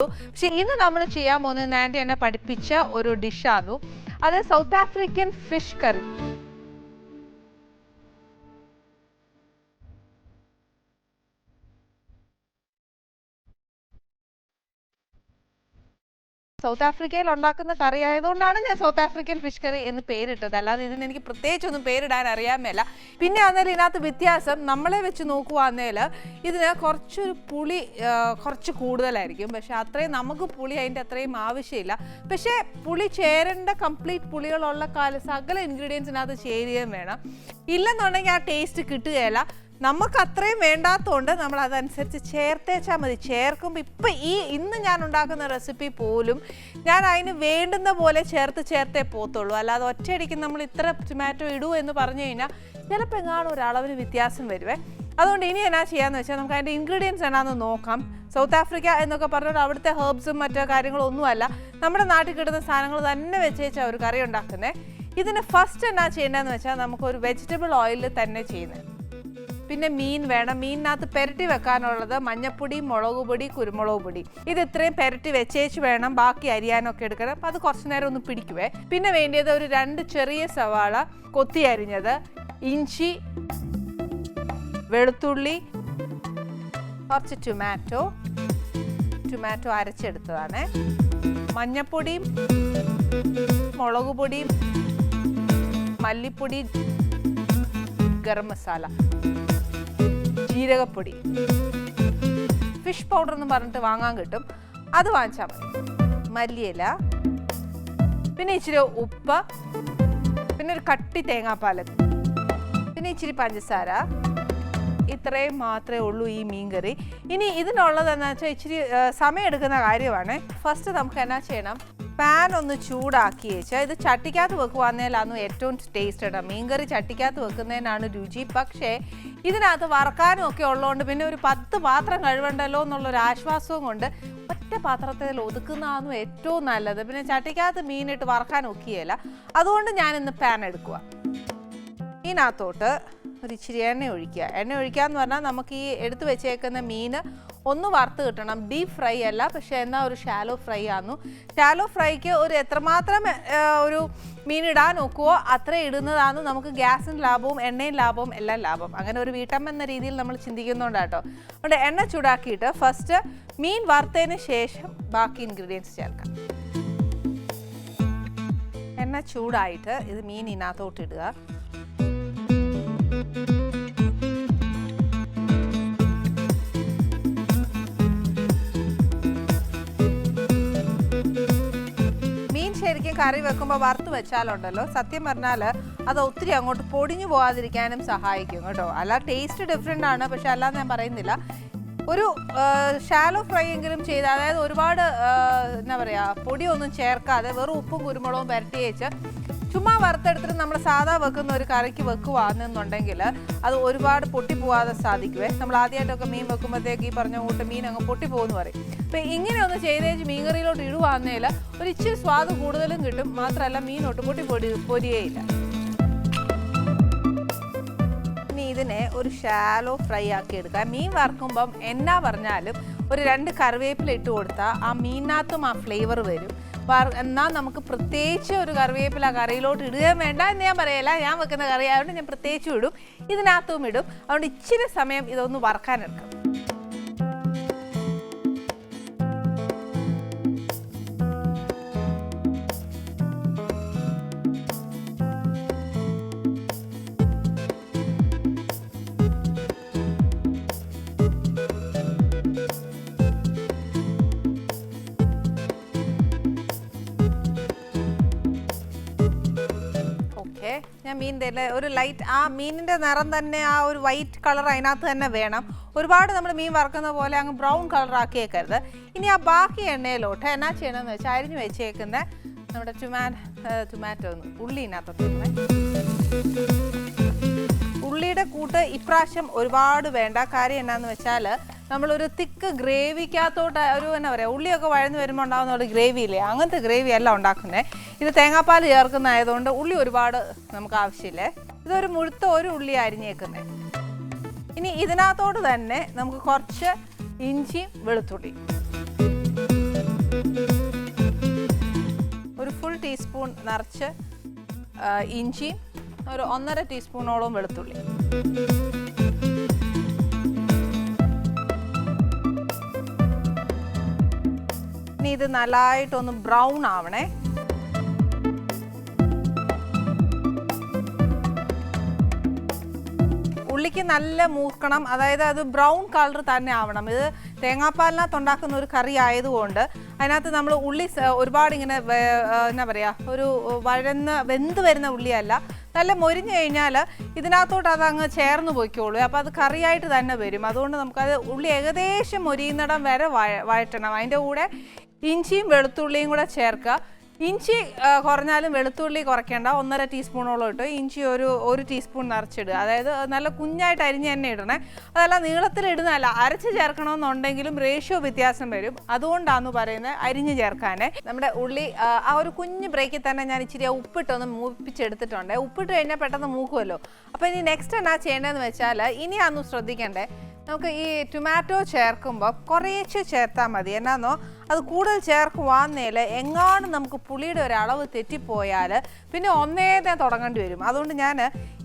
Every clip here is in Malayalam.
പക്ഷെ ഇന്ന് നമ്മൾ ചെയ്യാൻ പോകുന്നത് നാൻഡി എന്നെ പഠിപ്പിച്ച ഒരു ഡിഷാണ് അത് south African fish curry south ആഫ്രിക്കയിൽ ഉണ്ടാക്കുന്ന കറി ആയതുകൊണ്ടാണ് ഞാൻ സൗത്ത് ആഫ്രിക്കൻ ഫിഷ് കറി എന്ന് പേരിട്ടത്. അല്ലാതെ ഇതിന് എനിക്ക് പ്രത്യേകിച്ചൊന്നും പേരിടാൻ അറിയാമല്ല മേല. പിന്നെ അന്നേരം ഇതിനകത്ത് വ്യത്യാസം നമ്മളെ വെച്ച് നോക്കുവാന്നേൽ ഇതിന് കുറച്ചൊരു പുളി കുറച്ച് കൂടുതലായിരിക്കും. പക്ഷെ അത്രയും നമുക്ക് പുളി അതിന്റെ അത്രയും ആവശ്യമില്ല. പക്ഷേ പുളി ചേരേണ്ട കംപ്ലീറ്റ് പുളികളുള്ള കാല സകല ഇൻഗ്രീഡിയൻസിനകത്ത് ചേരുകയും വേണം. ഇല്ലെന്നുണ്ടെങ്കിൽ ആ ടേസ്റ്റ് കിട്ടുകയില്ല. നമുക്ക് അത്രയും വേണ്ടാത്തതുകൊണ്ട് നമ്മൾ അതനുസരിച്ച് ചേർത്തേച്ചാൽ മതി. ചേർക്കുമ്പോൾ ഇപ്പം ഈ ഇന്ന് ഞാൻ ഉണ്ടാക്കുന്ന റെസിപ്പി പോലും ഞാൻ അതിന് വേണ്ടുന്ന പോലെ ചേർത്ത് ചേർത്തേ പോത്തുള്ളൂ അല്ലാതെ ഒറ്റയടിക്ക് നമ്മൾ ഇത്ര ടൊമാറ്റോ ഇടൂ എന്ന് പറഞ്ഞു കഴിഞ്ഞാൽ ചിലപ്പോൾ എങ്ങാനും ഒരു അളവിന് വ്യത്യാസം വരുവേ. അതുകൊണ്ട് ഇനി എന്നാ ചെയ്യാന്ന് വെച്ചാൽ നമുക്ക് അതിന്റെ ഇൻഗ്രീഡിയൻസ് എന്നാന്ന് നോക്കാം. സൗത്ത് ആഫ്രിക്ക എന്നൊക്കെ പറഞ്ഞാൽ അവിടുത്തെ ഹെർബ്സും മറ്റു കാര്യങ്ങളൊന്നുമല്ല നമ്മുടെ നാട്ടിൽ കിട്ടുന്ന സാധനങ്ങൾ തന്നെ വെച്ചേച്ചാൽ ഒരു കറി ഉണ്ടാക്കുന്നത് ഇതിന് ഫസ്റ്റ് എന്നാ ചെയ്യേണ്ടതെന്ന് വെച്ചാൽ നമുക്കൊരു വെജിറ്റബിൾ ഓയിലിൽ തന്നെ ചെയ്യുന്നത് പിന്നെ മീൻ വേണം. മീനിനകത്ത് പെരട്ടി വെക്കാനുള്ളത് മഞ്ഞപ്പൊടി മുളക് പൊടി കുരുമുളക് പൊടി. ഇത് ഇത്രയും പെരട്ടി വെച്ചേച്ച് വേണം. ബാക്കി അരിയാനൊക്കെ എടുക്കണം. അപ്പം അത് കുറച്ച് നേരം ഒന്ന് പിടിക്കുവേ. പിന്നെ വേണ്ടിയത് ഒരു രണ്ട് ചെറിയ സവാള കൊത്തി അരിഞ്ഞത് ഇഞ്ചി വെളുത്തുള്ളി കുറച്ച് ടൊമാറ്റോ. ടൊമാറ്റോ അരച്ചെടുത്തതാണ്. മഞ്ഞപ്പൊടിയും മുളക് പൊടിയും മല്ലിപ്പൊടി ഗരം മസാല. ജീരകപ്പൊടി. ഫിഷ് പൗഡർ എന്ന് പറഞ്ഞിട്ട് വാങ്ങാൻ കിട്ടും. അത് വാങ്ങിച്ചാൽ മതി. മല്ലിയില പിന്നെ ഇച്ചിരി ഉപ്പ് പിന്നെ ഒരു കട്ടി തേങ്ങാപ്പാൽ പിന്നെ ഇച്ചിരി പഞ്ചസാര. ഇത്രയും മാത്രമേ ഉള്ളൂ ഈ മീൻകറി. ഇനി ഇതിനുള്ളത് എന്താണെന്ന് വെച്ചാൽ ഇച്ചിരി സമയം എടുക്കുന്ന കാര്യമാണ്. ഫസ്റ്റ് നമുക്ക് എന്നാ ചെയ്യണം? പാൻ ഒന്ന് ചൂടാക്കി വെച്ചാൽ ഇത് ചട്ടിക്കകത്ത് വെക്കുവാന്നേലാന്ന് ഏറ്റവും ടേസ്റ്റ് ഇടാം മീൻകറി ചട്ടിക്കകത്ത് വെക്കുന്നതിനാണ് രുചി. പക്ഷേ ഇതിനകത്ത് വറക്കാനും ഒക്കെ ഉള്ളതുകൊണ്ട് പിന്നെ ഒരു പത്ത് പാത്രം കഴുകണ്ടല്ലോ എന്നുള്ളൊരു ആശ്വാസവും കൊണ്ട് ഒറ്റ പാത്രത്തിൽ ഒതുക്കുന്നതാണ് ഏറ്റവും നല്ലത്. പിന്നെ ചട്ടിക്കകത്ത് മീനിട്ട് വറക്കാൻ ഒക്കിയല്ല അതുകൊണ്ട് ഞാൻ ഇന്ന് പാൻ എടുക്കുക ഇതിനകത്തോട്ട് ഒരു ഇച്ചിരി എണ്ണ ഒഴിക്കുക. എണ്ണ ഒഴിക്കുക എന്ന് പറഞ്ഞാൽ നമുക്ക് ഈ എടുത്തു വെച്ചേക്കുന്ന മീൻ ഒന്ന് വറുത്ത് കിട്ടണം. ഡീപ്പ് ഫ്രൈ അല്ല പക്ഷേ എന്നാൽ ഒരു ഷാലോ ഫ്രൈ ആന്നു. ഷാലോ ഫ്രൈക്ക് ഒരു എത്രമാത്രം ഒരു മീൻ ഇടാൻ നോക്കുവോ അത്ര ഇടുന്നതാണ് നമുക്ക് ഗ്യാസിന് ലാഭവും എണ്ണയും ലാഭവും എല്ലാം ലാഭം. അങ്ങനെ ഒരു വീട്ടമ്മ എന്ന രീതിയിൽ നമ്മൾ ചിന്തിക്കുന്നുണ്ട് കേട്ടോ. അതുകൊണ്ട് എണ്ണ ചൂടാക്കിയിട്ട് ഫസ്റ്റ് മീൻ വറുത്തതിന് ശേഷം ബാക്കി ഇൻഗ്രീഡിയൻസ് ചേർക്കാം. എണ്ണ ചൂടായിട്ട് ഇത് മീൻ ഇടുക. കറി വെക്കുമ്പോൾ വറുത്ത് വെച്ചാലുണ്ടല്ലോ. സത്യം പറഞ്ഞാൽ അത് ഒത്തിരി അങ്ങോട്ട് പൊടിഞ്ഞു പോകാതിരിക്കാനും സഹായിക്കും കേട്ടോ. അല്ല ടേസ്റ്റ് ഡിഫറെന്റ് ആണ്. പക്ഷെ അല്ലാതെ ഞാൻ പറയുന്നില്ല. ഒരു ഷാലോ ഫ്രൈ എങ്കിലും ചെയ്ത് അതായത് ഒരുപാട് എന്താ പറയുക പൊടിയൊന്നും ചേർക്കാതെ വെറും ഉപ്പും കുരുമുളകും പുരട്ടി വെച്ച് ചുമ്മാ വറുത്തെടുത്തിട്ട് നമ്മൾ സാധാ വെക്കുന്ന ഒരു കറിക്ക് വെക്കുവാണെന്നുണ്ടെങ്കിൽ അത് ഒരുപാട് പൊട്ടിപ്പോവാതെ സാധിക്കുവേ. നമ്മൾ ആദ്യമായിട്ടൊക്കെ മീൻ വെക്കുമ്പോഴത്തേക്ക് ഈ പറഞ്ഞ കൂട്ട് മീൻ അങ്ങ് പൊട്ടിപ്പോകുന്നു പറയും. അപ്പം ഇങ്ങനെ ഒന്ന് ചെയ്തേച്ച് മീൻകറിയിലോട്ട് ഇടുവാന്നേൽ ഒരു ഇച്ചിരി സ്വാദ് കൂടുതലും കിട്ടും. മാത്രമല്ല മീൻ ഒട്ടും പൊട്ടി പൊടി പൊരിയേയില്ല. ഇതിനെ ഒരു ഷാലോ ഫ്രൈ ആക്കി എടുക്കാം. മീൻ വറുക്കുമ്പം എന്നാ പറഞ്ഞാലും ഒരു രണ്ട് കറിവേപ്പില ഇട്ട് കൊടുത്താൽ ആ മീനിനകത്തും ആ ഫ്ലേവർ വരും. എന്നാൽ നമുക്ക് പ്രത്യേകിച്ച് ഒരു കറിവേപ്പില കറിയിലോട്ട് ഇടുകയും വേണ്ട എന്ന് ഞാൻ പറയല ഞാൻ വെക്കുന്ന കറി ആയതുകൊണ്ട് ഞാൻ പ്രത്യേകിച്ചും ഇടും. ഇതിനകത്തും ഇടും. അതുകൊണ്ട് ഇച്ചിരി സമയം ഇതൊന്ന് വറക്കാനെടുക്കും. മീൻ തന്നെ ഒരു ലൈറ്റ് ആ മീനിന്റെ നിറം തന്നെ ആ ഒരു വൈറ്റ് കളർ അതിനകത്ത് തന്നെ വേണം. ഒരുപാട് നമ്മൾ മീൻ വറക്കുന്ന പോലെ അങ്ങ് ബ്രൗൺ കളർ ആക്കിയേക്കരുത്. ഇനി ആ ബാക്കി എണ്ണയിലോട്ട് എന്നാ ചെയ്യണമെന്ന് വെച്ചാൽ അരിഞ്ഞു വെച്ചേക്കുന്ന നമ്മുടെ ടൊമാ ടൊമാറ്റോ ഉള്ളി ഇതിനകത്തോട്ട് ഉള്ളിയുടെ കൂട്ട് ഇപ്രാവശ്യം ഒരുപാട് വേണ്ട. കാര്യം എന്നാന്ന് വെച്ചാൽ നമ്മളൊരു തിക്ക് ഗ്രേവിക്കകത്തോട്ട് ഒരു എന്നാ പറയുക ഉള്ളിയൊക്കെ വഴന്ന് വരുമ്പോൾ ഉണ്ടാകുന്ന ഒരു ഗ്രേവി ഇല്ലേ? അങ്ങനത്തെ ഗ്രേവി അല്ല ഉണ്ടാക്കുന്നത് ഇത് തേങ്ങാപ്പാൽ ചേർക്കുന്നതായതുകൊണ്ട് ഉള്ളി ഒരുപാട് നമുക്ക് ആവശ്യമില്ലേ? ഇതൊരു മുഴുത്ത ഒരു ഉള്ളി അരിഞ്ഞേക്കുന്നത് ഇനി ഇതിനകത്തോട് തന്നെ നമുക്ക് കുറച്ച് ഇഞ്ചിയും വെളുത്തുള്ളി. ഒരു ഫുൾ ടീസ്പൂൺ നിറച്ച് ഇഞ്ചിയും ഒരു ഒന്നര ടീസ്പൂണോളം വെളുത്തുള്ളി. ഇനി ഇത് നല്ലതായിട്ടൊന്ന് ബ്രൗൺ ആവണേ. ഉള്ളിക്ക് നല്ല മൂക്കണം. അതായത് അത് ബ്രൗൺ കളർ തന്നെ ആവണം. ഇത് തേങ്ങാപ്പാലിനകത്ത് ഉണ്ടാക്കുന്ന ഒരു കറി ആയതുകൊണ്ട് അതിനകത്ത് നമ്മൾ ഉള്ളി ഒരുപാട് ഇങ്ങനെ എന്നാ പറയുക ഒരു വഴന്ന് വെന്ത് വരുന്ന ഉള്ളിയല്ല. നല്ല മൊരിഞ്ഞു കഴിഞ്ഞാൽ ഇതിനകത്തോട്ട് അത് അങ്ങ് ചേർന്ന് പോയിക്കോളൂ. അപ്പോൾ അത് കറിയായിട്ട് തന്നെ വരും. അതുകൊണ്ട് നമുക്കത് ഉള്ളി ഏകദേശം മൊരിയുന്നിടം വരെ വഴ വഴറ്റണം. അതിന്റെ കൂടെ ഇഞ്ചിയും വെളുത്തുള്ളിയും കൂടെ ചേർക്കുക. ഇഞ്ചി കുറഞ്ഞാലും വെളുത്തുള്ളി കുറയ്ക്കേണ്ട. ഒന്നര ടീസ്പൂണോളം ഇട്ട് ഇഞ്ചി ഒരു ഒരു ടീസ്പൂൺ നിറച്ചിടുക. അതായത് നല്ല കുഞ്ഞായിട്ട് അരിഞ്ഞ് തന്നെ ഇടണേ. അതല്ല നീളത്തിൽ ഇടുന്നതല്ല. അരച്ച് ചേർക്കണമെന്നുണ്ടെങ്കിലും റേഷ്യോ വ്യത്യാസം വരും. അതുകൊണ്ടാണെന്ന് പറയുന്നത് അരിഞ്ഞ് ചേർക്കാനേ. നമ്മുടെ ഉള്ളി ആ, ഒരു കുഞ്ഞ് ബ്രേക്കിൽ തന്നെ ഞാൻ ഇച്ചിരി ഉപ്പിട്ടൊന്ന് മൂപ്പിച്ചെടുത്തിട്ടുണ്ട്. ഉപ്പിട്ട് കഴിഞ്ഞാൽ പെട്ടെന്ന് മൂക്കുമല്ലോ. അപ്പോൾ ഇനി നെക്സ്റ്റ് എന്നാ ചെയ്യേണ്ടതെന്ന് വെച്ചാൽ ഇനി അന്ന് ശ്രദ്ധിക്കണ്ടേ. നമുക്ക് ഈ ടൊമാറ്റോ ചേർക്കുമ്പോൾ കുറേശ്ശെ ചേർത്താൽ മതി. എന്നാന്നോ? അത് കൂടുതൽ ചേർക്കുവാന്നേൽ എങ്ങാണ് നമുക്ക് പുളിയുടെ ഒരു അളവ് തെറ്റിപ്പോയാൽ പിന്നെ ഒന്നേതെ തുടങ്ങേണ്ടി വരും. അതുകൊണ്ട് ഞാൻ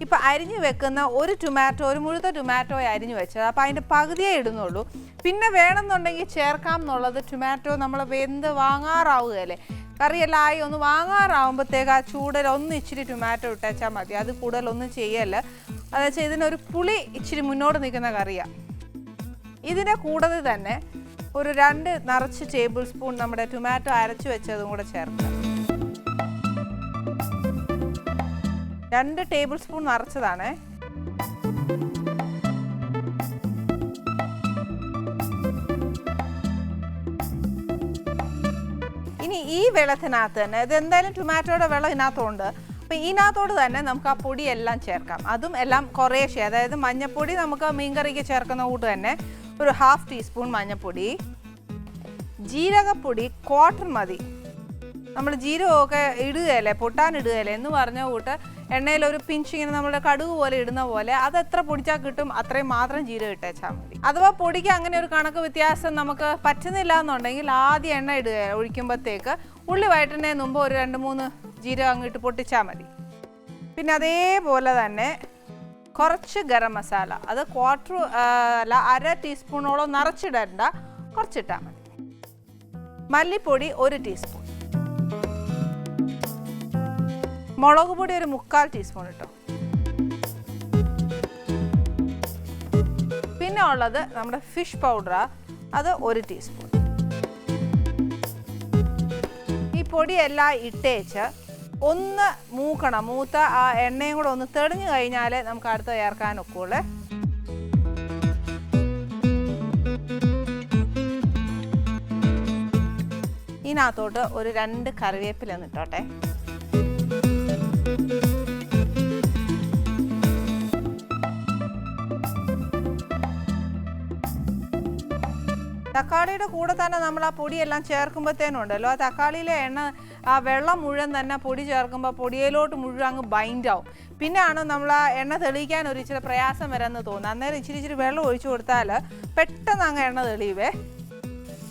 ഇപ്പം അരിഞ്ഞു വെക്കുന്ന ഒരു ടൊമാറ്റോ ഒരു മുഴുത്ത ടൊമാറ്റോ അരിഞ്ഞു വെച്ചത്. അപ്പോൾ അതിന്റെ പകുതിയേ ഇടുന്നുള്ളൂ. പിന്നെ വേണമെന്നുണ്ടെങ്കിൽ ചേർക്കാം എന്നുള്ളത് ടൊമാറ്റോ നമ്മൾ വെന്ത് വാങ്ങാറാവുകയല്ലേ കറിയെല്ലാം ആയി ഒന്ന് വാങ്ങാറാവുമ്പോഴത്തേക്ക് ആ ചൂടൽ ഒന്ന് ഇച്ചിരി ടൊമാറ്റോ ഇട്ടേച്ചാൽ മതി. അത് കൂടുതലൊന്നും ചെയ്യല്ല. അതെന്ന് വെച്ചാൽ ഇതിനൊരു പുളി ഇച്ചിരി മുന്നോട്ട് നിൽക്കുന്ന കറിയാണ് ഇതിനെ കൂടുതൽ തന്നെ ഒരു രണ്ട് നിറച്ച് ടേബിൾ സ്പൂൺ നമ്മുടെ ടൊമാറ്റോ അരച്ചു വെച്ചതും കൂടെ ചേർക്കുക രണ്ട് ടേബിൾ സ്പൂൺ നിറച്ചതാണ്. ഇനി ഈ വെള്ളത്തിനകത്ത് തന്നെ ഇത് എന്തായാലും ടൊമാറ്റോയുടെ വെള്ളം ഇതിനകത്തുണ്ട്. അപ്പം ഇതിനകത്തോട് തന്നെ നമുക്ക് ആ പൊടിയെല്ലാം ചേർക്കാം. അതും എല്ലാം കുറേശ്ശെ അതായത് മഞ്ഞപ്പൊടി നമുക്ക് മീൻകറിക്ക് ചേർക്കുന്ന കൂട്ട് തന്നെ ഒരു ഹാഫ് ടീസ്പൂൺ മഞ്ഞൾപ്പൊടി ജീരകപ്പൊടി ക്വാർട്ടർ മതി. നമ്മൾ ജീരകമൊക്കെ ഇടുകയല്ലേ പൊട്ടാൻ ഇടുകയല്ലേ എന്ന് പറഞ്ഞ കൂട്ട് എണ്ണയിൽ ഒരു പിഞ്ച് ഇങ്ങനെ നമ്മുടെ കടുക് പോലെ ഇടുന്ന പോലെ അത് എത്ര പൊടിച്ചാൽ കിട്ടും അത്രയും മാത്രം ജീരകം ഇട്ടേച്ചാൽ മതി. അഥവാ പൊടിക്ക് അങ്ങനെ ഒരു കണക്ക് വ്യത്യാസം നമുക്ക് പറ്റുന്നില്ല എന്നുണ്ടെങ്കിൽ ആദ്യം എണ്ണ ഇടുക ഒഴിക്കുമ്പോഴത്തേക്ക് ഉള്ളി വയറ്റുന്നതിന് മുമ്പ് ഒരു രണ്ട് മൂന്ന് ജീരകം അങ്ങോട്ട് പൊട്ടിച്ചാൽ മതി. പിന്നെ അതേപോലെ തന്നെ കുറച്ച് ഗരം മസാല. അത് ക്വാർട്ടർ അല്ല അര ടീസ്പൂണോളം നിറച്ചിടണ്ട. കുറച്ചിട്ടാൽ മതി. മല്ലിപ്പൊടി ഒരു ടീസ്പൂൺ മുളക് പൊടി ഒരു മുക്കാൽ ടീസ്പൂൺ ഇട്ടോ. പിന്നെ ഉള്ളത് നമ്മുടെ ഫിഷ് പൗഡർ അത് ഒരു ടീസ്പൂൺ ഈ പൊടിയെല്ലാം ഇട്ടേച്ച് ഒന്ന് മൂക്കണം. മൂത്ത ആ എണ്ണയും കൂടെ ഒന്ന് തെളിഞ്ഞു കഴിഞ്ഞാൽ നമുക്ക് അടുത്ത് ചേർക്കാൻ ഒക്കുള്ളേ. ഇതിനകത്തോട്ട് ഒരു രണ്ട് കറിവേപ്പില ഒന്ന് ഇട്ടോട്ടെ. തക്കാളിയുടെ കൂടെ തന്നെ നമ്മൾ ആ പൊടിയെല്ലാം ചേർക്കുമ്പോഴത്തേനുണ്ടല്ലോ ആ തക്കാളിയിലെ എണ്ണ ആ വെള്ളം മുഴുവൻ തന്നെ പൊടി ചേർക്കുമ്പോൾ പൊടിയിലോട്ട് മുഴുവൻ അങ്ങ് ബൈൻഡ് ആവും. പിന്നെയാണ് നമ്മൾ ആ എണ്ണ തെളിയിക്കാൻ ഒരു ഇച്ചിരി പ്രയാസം വരെന്ന് തോന്നുന്നത് അന്നേരം ഇച്ചിരി ഇച്ചിരി വെള്ളം ഒഴിച്ചു കൊടുത്താൽ പെട്ടെന്ന് അങ്ങ് എണ്ണ തെളിയുവേ.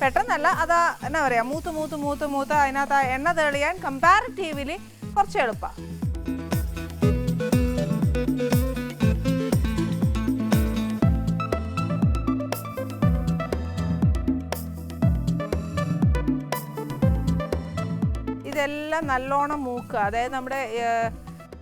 പെട്ടെന്നല്ല അതാ എന്നാ പറയുക മൂത്ത് മൂത്ത് മൂത്ത് മൂത്ത് അതിനകത്ത് ആ എണ്ണ തെളിയാൻ കമ്പാരിറ്റീവ്ലി കുറച്ച് എളുപ്പമാണ് ഇതെല്ലാം നല്ലോണം മൂക്കുക അതായത് നമ്മുടെ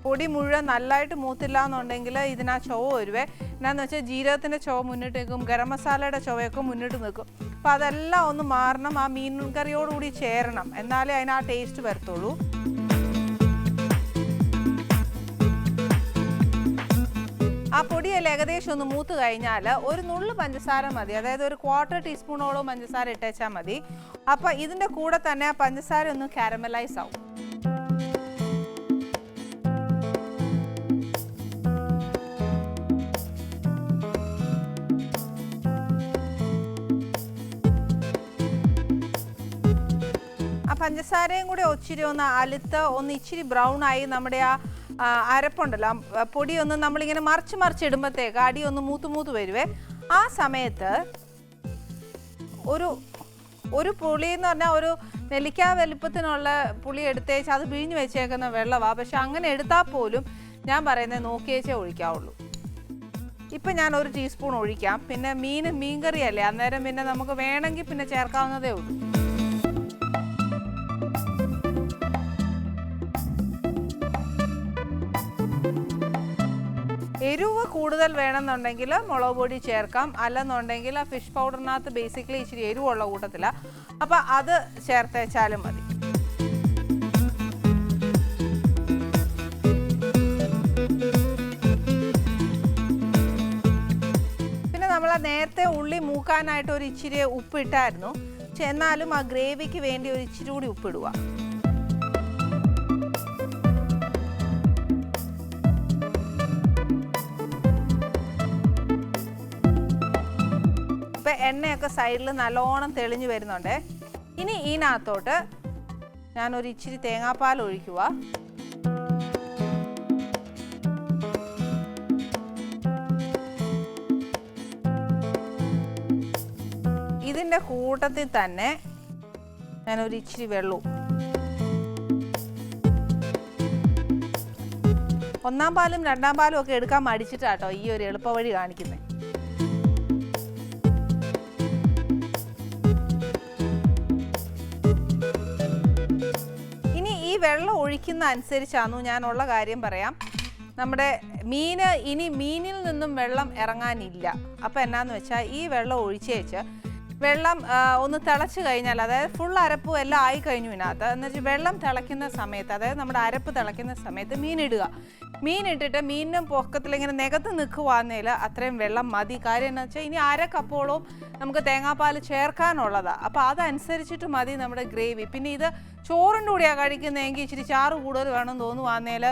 പൊടി മുഴുവൻ നല്ലതായിട്ട് മൂത്തില്ല എന്നുണ്ടെങ്കിൽ ഇതിനാ ചൊവ വരുവേ എന്നാന്ന് വെച്ചാൽ ജീരകത്തിന്റെ ചൊവ മുന്നിട്ട് നിൽക്കും ഗരം മസാലയുടെ ചൊവയൊക്കെ മുന്നിട്ട് നിൽക്കും. അപ്പോൾ അതെല്ലാം ഒന്ന് മാറണം ആ മീൻ കറിയോടുകൂടി ചേരണം. എന്നാലേ അതിന് ആ ടേസ്റ്റ് വരത്തുള്ളൂ. ആ പൊടിയെല്ലാം ഏകദേശം ഒന്ന് മൂത്ത് കഴിഞ്ഞാൽ ഒരു നുള്ളു പഞ്ചസാര മതി. അതായത് ഒരു ക്വാർട്ടർ ടീസ്പൂണോളം പഞ്ചസാര ഇട്ടേച്ചാൽ മതി. അപ്പോൾ ഇതിന്റെ കൂടെ തന്നെ പഞ്ചസാര ഒന്ന് കാരമലൈസ് ആവും. ആ പഞ്ചസാരയും കൂടെ ഒച്ചിരി ഒന്ന് അലുത്ത് ഒന്ന് ഇച്ചിരി ബ്രൗൺ ആയി നമ്മുടെ ആ, അരപ്പുണ്ടല്ലോ. ആ പൊടി ഒന്ന് നമ്മളിങ്ങനെ മറിച്ച് മറിച്ച് ഇടുമ്പോഴത്തേക്ക് അടി ഒന്ന് മൂത്ത് മൂത്ത് വരുവേ. ആ സമയത്ത് ഒരു ഒരു പുളി എന്ന് പറഞ്ഞാൽ ഒരു നെല്ലിക്ക വലിപ്പത്തിനുള്ള പുളി എടുത്തേച്ച് അത് പിഴിഞ്ഞ് വെച്ചേക്കുന്ന വെള്ളമാണ് പക്ഷെ അങ്ങനെ എടുത്താൽ പോലും ഞാൻ പറയുന്നത് നോക്കിയേച്ചേ ഒഴിക്കാവുള്ളൂ. ഇപ്പം ഞാൻ ഒരു ടീസ്പൂൺ ഒഴിക്കാം. പിന്നെ മീൻ മീൻകറിയല്ലേ? അന്നേരം പിന്നെ നമുക്ക് വേണമെങ്കിൽ പിന്നെ ചേർക്കാവുന്നതേ ഉള്ളൂ. കൂടുതൽ വേണമെന്നുണ്ടെങ്കിൽ മുളക് പൊടി ചേർക്കാം. അല്ലെന്നുണ്ടെങ്കിൽ ആ ഫിഷ് പൗഡറിനകത്ത് ബേസിക്കലി ഇച്ചിരി എരിവുള്ള കൂട്ടത്തിലാണ് അപ്പം അത് ചേർത്തേച്ചാലും മതി. പിന്നെ നമ്മൾ നേരത്തെ ഉള്ളി മൂക്കാനായിട്ട് ഒരു ഇച്ചിരി ഉപ്പിട്ടായിരുന്നു. പക്ഷെ എന്നാലും ആ ഗ്രേവിക്ക് വേണ്ടി ഒരു ഇച്ചിരി കൂടി ഉപ്പിടുക. ഇപ്പം എണ്ണയൊക്കെ സൈഡിൽ നല്ലോണം തെളിഞ്ഞു വരുന്നുണ്ട്. ഇനി ഇതിനകത്തോട്ട് ഞാനൊരു ഇച്ചിരി തേങ്ങാപ്പാൽ ഒഴിക്കുക. ഇതിന്റെ കൂട്ടത്തിൽ തന്നെ ഞാനൊരു ഇച്ചിരി വെള്ളവും. ഒന്നാം പാലും രണ്ടാം പാലും ഒക്കെ എടുക്കാൻ മടിച്ചിട്ടാട്ടോ ഈ ഒരു എളുപ്പവഴി കാണിക്കുന്നത് വെള്ളം ഒഴിക്കുന്ന അനുസരിച്ചാണു ഞാനുള്ള കാര്യം പറയാം. നമ്മുടെ മീന് ഇനി മീനിൽ നിന്നും വെള്ളം ഇറങ്ങാനില്ല. അപ്പം എന്നാന്ന് വെച്ചാൽ ഈ വെള്ളം ഒഴിച്ചേച്ച് വെള്ളം ഒന്ന് തിളച്ച് കഴിഞ്ഞാൽ അതായത് ഫുൾ അരപ്പും എല്ലാം ആയി കഴിഞ്ഞു ഇതിനകത്ത്. എന്ന് വെച്ചാൽ വെള്ളം തിളയ്ക്കുന്ന സമയത്ത് അതായത് നമ്മുടെ അരപ്പ് തിളയ്ക്കുന്ന സമയത്ത് മീൻ ഇടുക മീൻ ഇട്ടിട്ട് മീനിനും പൊക്കത്തിൽ ഇങ്ങനെ നികത്ത് നിൽക്കുവാന്നേൽ അത്രയും വെള്ളം മതി. കാര്യം എന്ന് വെച്ചാൽ ഇനി അര കപ്പോളവും നമുക്ക് തേങ്ങാപ്പാൽ ചേർക്കാനുള്ളതാണ് അപ്പോൾ അതനുസരിച്ചിട്ട് മതി നമ്മുടെ ഗ്രേവി. പിന്നെ ഇത് ചോറിന്റെ കൂടെയാണ് കഴിക്കുന്നതെങ്കിൽ ഇച്ചിരി ചാറ് കൂടുതൽ വേണം തോന്നുവാന്നേൽ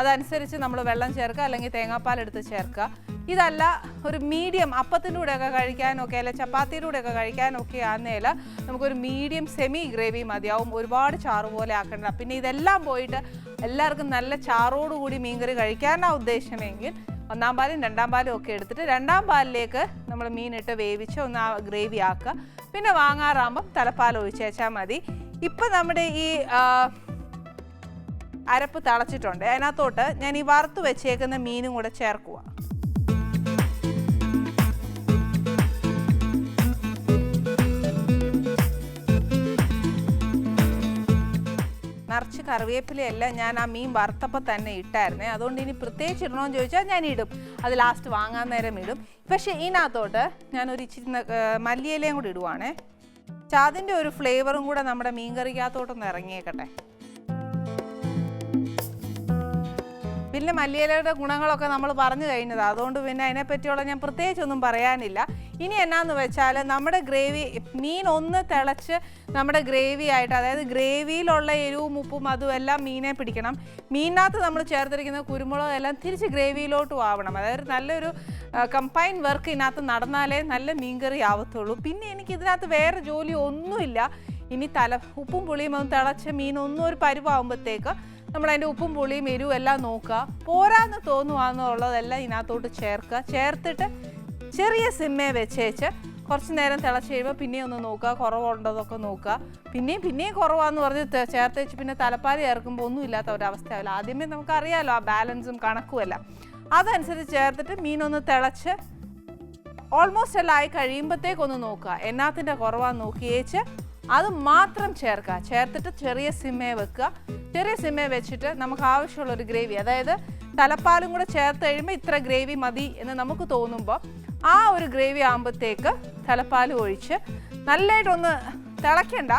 അതനുസരിച്ച് നമ്മൾ വെള്ളം ചേർക്കുക അല്ലെങ്കിൽ തേങ്ങാപ്പാൽ എടുത്ത് ചേർക്കുക. ഇതല്ല ഒരു മീഡിയം അപ്പത്തിന്റെ കൂടെയൊക്കെ കഴിക്കാനൊക്കെ അല്ലെ ചപ്പാത്തിയുടെ കൂടെയൊക്കെ കഴിക്കാനൊക്കെ ആണെങ്കിൽ നമുക്കൊരു മീഡിയം സെമി ഗ്രേവി മതിയാവും. ഒരുപാട് ചാറ് പോലെ ആക്കേണ്ട. പിന്നെ ഇതെല്ലാം പോയിട്ട് എല്ലാവർക്കും നല്ല ചാറോടുകൂടി മീൻകറി കഴിക്കാനാണ് ഉദ്ദേശമെങ്കിൽ ഒന്നാം പാലും രണ്ടാം പാലും ഒക്കെ എടുത്തിട്ട് രണ്ടാം പാലിലേക്ക് നമ്മൾ മീനിട്ട് വേവിച്ച് ഒന്ന് ആ ഗ്രേവി ആക്കുക. പിന്നെ വാങ്ങാറാകുമ്പം തലപ്പാൽ ഒഴിച്ചേച്ചാൽ മതി. ഇപ്പം നമ്മുടെ ഈ അരപ്പ് തിളച്ചിട്ടുണ്ട്. അതിനകത്തോട്ട് ഞാൻ ഈ വറുത്ത് വെച്ചേക്കുന്ന മീനും കൂടെ ചേർക്കുക നിറച്ച് കറിവേപ്പിലയല്ല ഞാൻ ആ മീൻ വറുത്തപ്പോൾ തന്നെ ഇട്ടായിരുന്നേ. അതുകൊണ്ട് ഇനി പ്രത്യേകിച്ച് ഇടണമെന്ന് ചോദിച്ചാൽ ഞാൻ ഇടും. അത് ലാസ്റ്റ് വാങ്ങാൻ നേരം ഇടും. പക്ഷേ ഇതിനകത്തോട്ട് ഞാൻ ഒരു ഇച്ചിരി മല്ലിയിലയും കൂടി ഇടുവാണേ. അതിന്റെ ഒരു ഫ്ലേവറും കൂടെ നമ്മുടെ മീൻ കറിക്കകത്തോട്ടൊന്ന് ഇറങ്ങിയേക്കട്ടെ. പിന്നെ മല്ലിയിലയുടെ ഗുണങ്ങളൊക്കെ നമ്മൾ പറഞ്ഞു കഴിഞ്ഞത്. അതുകൊണ്ട് പിന്നെ അതിനെപ്പറ്റിയുള്ള ഞാൻ പ്രത്യേകിച്ചൊന്നും പറയാനില്ല. ഇനി എന്നാന്ന് വെച്ചാൽ നമ്മുടെ ഗ്രേവി മീൻ ഒന്ന് തിളച്ച് നമ്മുടെ ഗ്രേവി ആയിട്ട് അതായത് ഗ്രേവിയിലുള്ള എരിവും ഉപ്പും അതും എല്ലാം മീനെ പിടിക്കണം. മീനിനകത്ത് നമ്മൾ ചേർത്തിരിക്കുന്ന കുരുമുളക് എല്ലാം തിരിച്ച് ഗ്രേവിയിലോട്ട് ആവണം. അതായത് നല്ലൊരു കമ്പൈൻ വർക്ക് ഇതിനകത്ത് നടന്നാലേ നല്ല മീൻകറി ആവത്തുള്ളൂ. പിന്നെ എനിക്ക് ഇതിനകത്ത് വേറെ ജോലി ഒന്നുമില്ല. ഇനി തല ഉപ്പും പുളിയും ഒന്ന് തിളച്ച മീൻ ഒന്നും ഒരു പരുവാകുമ്പോഴത്തേക്ക് നമ്മൾ അതിന്റെ ഉപ്പും പുളിയും എരിവും എല്ലാം നോക്കുക. പോരാന്ന് തോന്നുവാന്നുള്ളതെല്ലാം ഇതിനകത്തോട്ട് ചേർക്കുക. ചേർത്തിട്ട് ചെറിയ സിമ്മേ വെച്ചേച്ച് കുറച്ച് നേരം തിളച്ച് കഴിയുമ്പോൾ പിന്നെയും ഒന്ന് നോക്കുക. കുറവുണ്ടതൊക്കെ നോക്കുക. പിന്നെയും പിന്നെയും കുറവാന്ന് പറഞ്ഞ് ചേർത്ത് വെച്ച് പിന്നെ തലപ്പാതി ചേർക്കുമ്പോൾ ഒന്നും ഇല്ലാത്ത ഒരവസ്ഥയാവില്ല. ആദ്യമേ നമുക്കറിയാമല്ലോ ആ ബാലൻസും കണക്കുമല്ല അതനുസരിച്ച് ചേർത്തിട്ട് മീനൊന്ന് തിളച്ച് ഓൾമോസ്റ്റ് എല്ലാം ആയി കഴിയുമ്പോഴത്തേക്കൊന്ന് നോക്കുക. എന്നാത്തിന്റെ കുറവാന്ന് നോക്കിയേച്ച് അത് മാത്രം ചേർക്കുക. ചേർത്തിട്ട് ചെറിയ സിമ്മേ വെക്കുക. ചെറിയ സിമ്മേ വെച്ചിട്ട് നമുക്ക് ആവശ്യമുള്ള ഒരു ഗ്രേവി അതായത് തലപ്പാലും കൂടെ ചേർത്ത് കഴിയുമ്പോൾ ഇത്ര ഗ്രേവി മതി എന്ന് നമുക്ക് തോന്നുമ്പോൾ ആ ഒരു ഗ്രേവി ആകുമ്പോഴത്തേക്ക് തലപ്പാൽ ഒഴിച്ച് നല്ലതായിട്ടൊന്ന് തിളയ്ക്കണ്ട.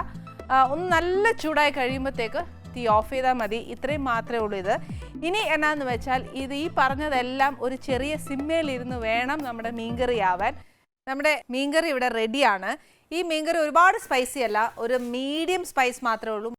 ഒന്ന് നല്ല ചൂടായി കഴിയുമ്പോഴത്തേക്ക് തീ ഓഫ് ചെയ്താൽ മതി. ഇത്രയും മാത്രമേ ഉള്ളൂ ഇത്. ഇനി എന്നാന്ന് വെച്ചാൽ ഇത് ഈ പറഞ്ഞതെല്ലാം ഒരു ചെറിയ സിമ്മയിലിരുന്ന് വേണം നമ്മുടെ മീൻകറി ആവാൻ. നമ്മുടെ മീൻകറി ഇവിടെ റെഡിയാണ് ഈ മീൻകറി ഒരുപാട് സ്പൈസി അല്ല. ഒരു മീഡിയം സ്പൈസ് മാത്രമേ ഉള്ളൂ.